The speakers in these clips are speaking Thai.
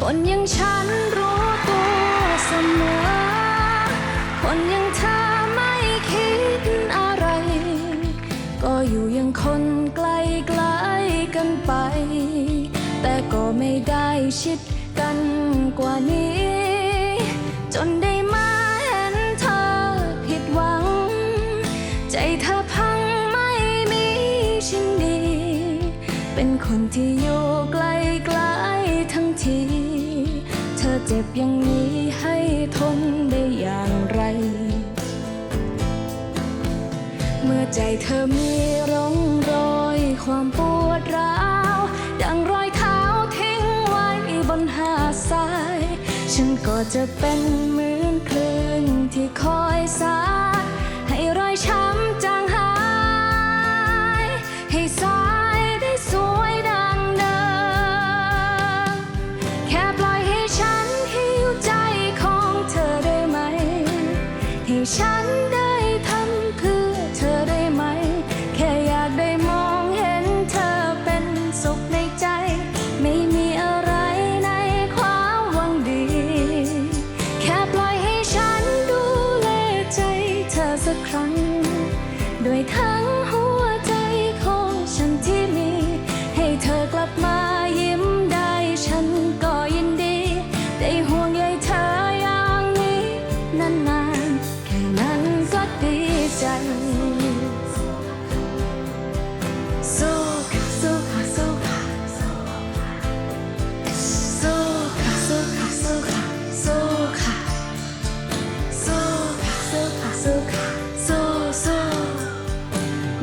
คนอยังฉันรู้ตัวเสมอ คนอยังเธอไม่คิดอะไร ก็อยู่อยังคนไกลไกลกันไป แต่ก็ไม่ได้ชิดกันกว่านี้ จนได้มาเห็นเธอผิดหวัง ใจเธอพังไม่มีชิ้นดี เป็นคนที่อยู่ จ็บอย่างนี้ให้ทนได้อย่างไร เมื่อใจเธอมีร่องรอยความปวดร้าวดังรอยเท้าทิ้งไว้บนหาดทราย ฉันก็จะเป็นเหมือนคลื่นที่คอยสาดให้รอยช้ำ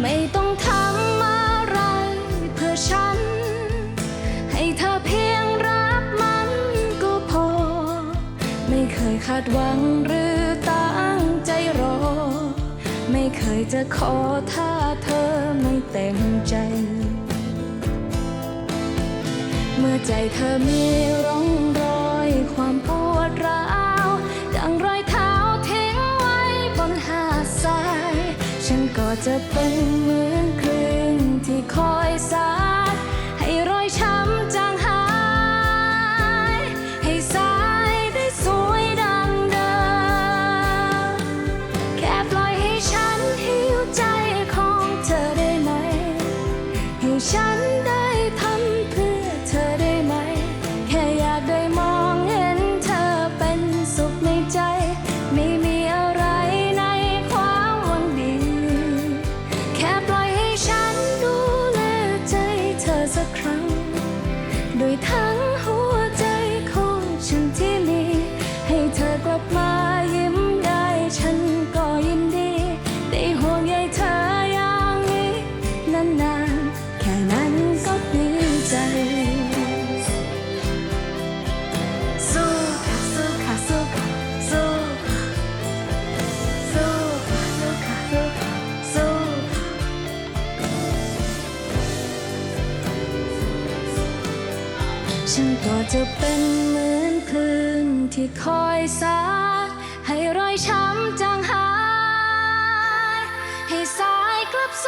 ไม่ต้องทำอะไรเพื่อฉัน ให้เธอเพียงรับมันก็พอ ไม่เคยคาดหวังหรือตั้ จะขอถ้าเธอไม่เต็มใจ เมื่อใจเธอมีร่องรอยความปวดร้าวดังรอยเท้าทิ้งไว้บนหาดทราย ฉันก็จะเป็นเหมือนคลื่นที่คอยสาดให้รอยช้ำ แค่นั้นก็ดีใจ สู้ค่ะสู้ค่ะสู้ค่ะสู้ค่ะสู้ค่ะสู้ค่ะสู้ฉันก็จะเป็นเหมือนคลื่นที่คอยสาดให้รอยช้ำจางหาย ให้สายกลับส